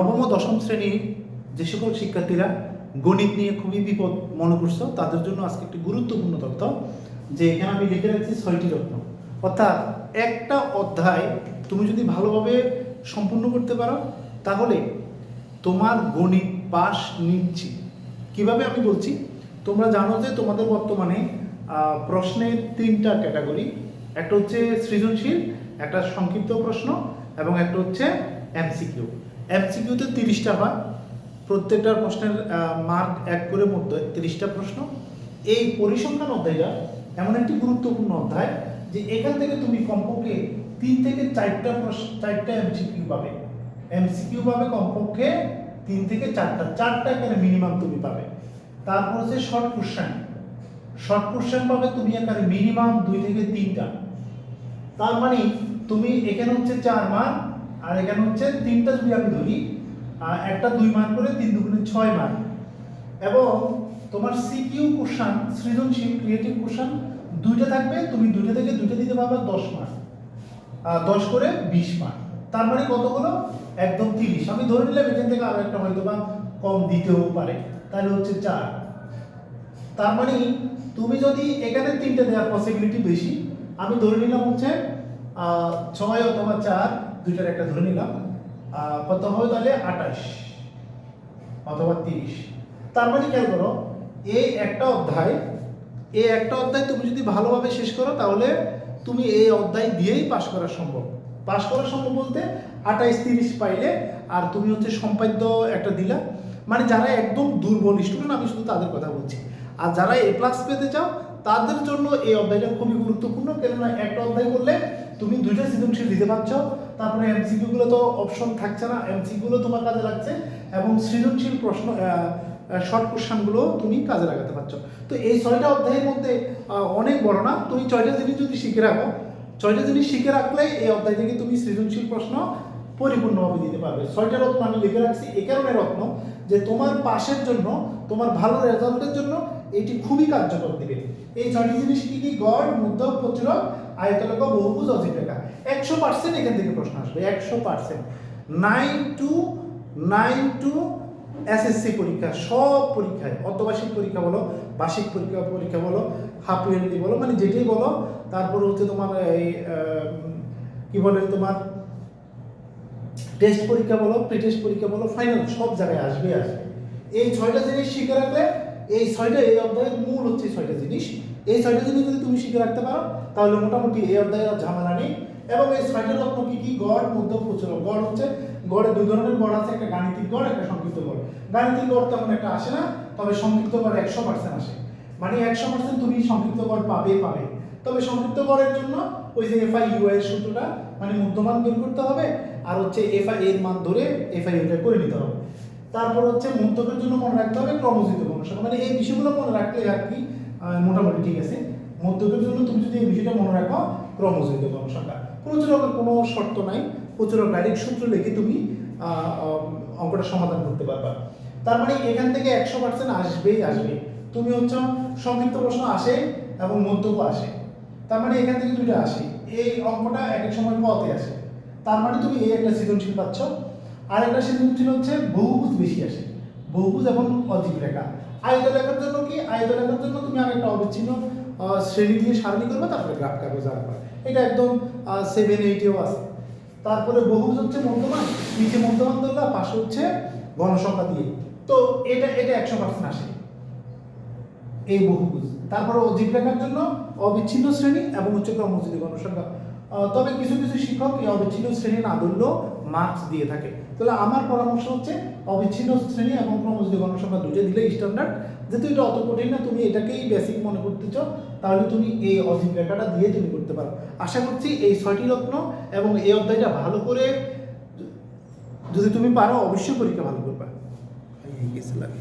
নবম ও দশম শ্রেণির যে সকল শিক্ষার্থীরা গণিত নিয়ে খুবই বিপদ মনে করছ, তাদের জন্য আজকে একটি গুরুত্বপূর্ণ তথ্য যে এখানে আমি লিখে রাখছি ছয়টি রত্ন অর্থাৎ একটা অধ্যায় তুমি যদি ভালোভাবে সম্পূর্ণ করতে পারো, তাহলে তোমার গণিত পাস নিচ্ছি। কীভাবে আমি বলছি? তোমরা জানো যে তোমাদের বর্তমানে প্রশ্নের তিনটা ক্যাটাগরি, একটা হচ্ছে সৃজনশীল, একটা সংক্ষিপ্ত প্রশ্ন এবং একটা হচ্ছে এমসিকিউ। এমসিকিউতে তিরিশটা হয়। প্রত্যেকটা প্রশ্নের মার্ক এক করে মধ্যে তিরিশটা প্রশ্ন। এই পরিসংখ্যান অধ্যায়টা এমন একটি গুরুত্বপূর্ণ অধ্যায় যে এখান থেকে তুমি কমপক্ষে তিন থেকে চারটা প্রশ্ন, চারটা এমসিকিউ পাবে। এমসিকিউ পাবে কমপক্ষে তিন থেকে চারটা। চারটা এখানে মিনিমাম তুমি পাবে। তারপর হচ্ছে শর্ট কোশ্চেন শর্ট কোশ্চেন পাবে তুমি এখানে মিনিমাম দুই থেকে তিনটা। তার মানে তুমি এখানে হচ্ছে চার মার্ক আর এখানে হচ্ছে তিনটা যদি আমি ধরি একটা দুই মার্ক করে তিন দুগুণে ছয় মার্ক এবং তোমার সিকিউ কোশ্চান সৃজনশীল ক্রিয়েটিভ কোশ্চান দুইটা থাকবে, তুমি দুইটা থেকে দুইটা দিতে পারবে দশ মার্ক দশ করে বিশ মার্ক তার মানে কত হলো একদম তিরিশ। আমি ধরে নিলাম, এখান থেকে আরও একটা হয়তো বা কম দিতেও পারে। তাহলে হচ্ছে চার। তার মানে তুমি যদি এখানে তিনটে দেওয়ার পসিবিলিটি বেশি, আমি ধরে নিলাম হচ্ছে ছয় অথবা চার দুইটার একটা ধরে নিলাম। কত হবে তাহলে আঠাশ অথবা তিরিশ। তার মানে খেয়াল করো এই একটা অধ্যায় এই একটা অধ্যায় তুমি যদি ভালোভাবে শেষ করো, তাহলে তুমি এই অধ্যায় দিয়েই পাশ করা সম্ভব। পাশ করা সম্ভব বলতে আঠাইশ, তিরিশ পাইলে, আর তুমি হচ্ছে সম্পাদ্য একটা দিলা। মানে যারা একদম দুর্বল, স্টুডেন্ট, আমি শুধু তাদের কথা বলছি। আর যারা এ প্লাস পেতে চাও তাদের জন্য এই অধ্যায়টা খুবই গুরুত্বপূর্ণ, কেননা একটা অধ্যায় করলে তুমি দুইটা সৃজনশীল দিতে পারছ। তারপরে এমসিকিউ গুলো তো অপশন থাকছে না এমসিকিউ গুলো তোমার কাজে লাগছে এবং সৃজনশীল প্রশ্ন শর্ট কোশ্চানগুলো তুমি কাজে লাগাতে পারছ। তো এই ছয়টা অধ্যায়ের মধ্যে অনেক বড় না? তুমি ছয়টা জিনিস যদি শিখে রাখো, ছয়টা জিনিস শিখে রাখলে এই অধ্যায় থেকে তুমি সৃজনশীল প্রশ্ন পরিপূর্ণভাবে দিতে পারবে। ছয়টা রত্ন আমি লিখে রাখছি, এ কারণে রত্ন যে তোমার পাশের জন্য, তোমার ভালো রেজাল্টের জন্য এটি খুবই কার্যকর দিবে। এই ছয়টি জিনিস কি কি? গড়, মুদ্র, প্রচুরক, আয়তলেখ, বহুভুজ অজিটেকা একশো পার্সেন্ট এখান থেকে প্রশ্ন আসবে। একশো percent nine two nine two SSC পরীক্ষা, সব পরীক্ষায়, অর্ধবার্ষিক পরীক্ষা বলো, বার্ষিক পরীক্ষা পরীক্ষা বলো হাফ ইয়ারলি বলো মানে যেটাই বলো, তারপর হচ্ছে তোমার এই কি বলে তোমার টেস্ট পরীক্ষা বলো প্রি টেস্ট পরীক্ষা বলো ফাইনাল সব জায়গায় আসবে আসবে। এই ছয়টা জিনিস শিখে রাখলে এই ছয়টা এই অধ্যায়ের মূল হচ্ছে ছয়টা জিনিস। এই ছয়টা জিনিস যদি তুমি শিখে রাখতে পারো, তাহলে মোটামুটি এই অধ্যায়ের ঝামেলা নেই। এবং এই ছয়টা রত্ন কি কি? গড়, মধ্য প্রচুর গড় হচ্ছে, গড়ে দুই ধরনের গড় আছে, একটা গাণিতিক গড়, একটা সংক্ষিপ্ত গড়। গাণিতিক গড় তেমন একটা আসে না, তবে সংক্ষিপ্ত গড় একশো পার্সেন্ট আসে। মানে একশো পার্সেন্ট তুমি সংক্ষিপ্ত গড় পাবে পাবে। তবে সংক্ষিপ্ত গড়ের জন্য ওই যে এফআই ইউ এর সূত্রটা মানে মধ্যমান বের করতে হবে, আর হচ্ছে এফআই এর মান ধরে এফআই এটা করে নিতে হবে। তারপর হচ্ছে মন্তব্যের জন্য মনে রাখতে হবে ক্রমজিত গণসংখ্যা মানে এই বিষয়গুলো মনে রাখলে আর কি মোটামুটি ঠিক আছে। মন্তব্যের জন্য তুমি যদি এই বিষয়টা মনে রাখো ক্রমজিত গণসংখ্যা প্রচুরকের কোনো শর্ত নাই, প্রচুরক ডাইরেক্ট সূত্র লিখে তুমি অঙ্কটা সমাধান করতে পারবা। তার মানে এখান থেকে একশো পার্সেন্ট আসবেই আসবে। তুমি হচ্ছে, সংক্ষিপ্ত প্রশ্ন আসে এবং মন্তব্য আসে। তার মানে এখান থেকে দুইটা আসে। এই অঙ্কটা এক এক সময় পথে আসে। তার মানে তুমি এই একটা সৃজনশীল পাচ্ছ। আর একটা সৃজনশীল হচ্ছে বহুভুজ বেশি আসে। বহুভুজ এবং অজীব রেখা। আয়ত লেখার জন্য কি? আয়ত লেখার জন্য তুমি আর একটা অবিচ্ছিন্ন শ্রেণি দিয়ে সারণী করবে, তারপরে গ্রাফ কাগজ আঁকবে এটা একদম সেভেন এইটেও আছে। তারপরে বহুভুজ হচ্ছে মধ্যমান, নিচে মধ্যমান ধরলা, পাশে হচ্ছে গণসংখ্যা দিয়ে। তো এটা এটা একশো পার্সেন্ট আসে। এই বহুভুজ তারপরে অজীব রেখার জন্য অবিচ্ছিন্ন শ্রেণি এবং উচ্চ ক্রমজিত গণসংখ্যা তবে কিছু কিছু শিক্ষক এই অবিচ্ছিন্ন শ্রেণি না ধরলেও মার্কস দিয়ে থাকে। তাহলে আমার পরামর্শ হচ্ছে অবিচ্ছিন্ন শ্রেণি এবং ক্রমজিত গণসংখ্যা দুটো দিলে স্ট্যান্ডার্ড যেহেতু এটা অত কঠিন না, তুমি এটাকেই বেসিক মনে করতে চাও, তাহলে তুমি এই অজীব দিয়ে তুমি করতে পারো। আশা করছি এই ছয়টি রত্ন এবং এই অধ্যায়টা ভালো করে যদি তুমি পারো, অবশ্যই পরীক্ষা ভালো করবে। লাগে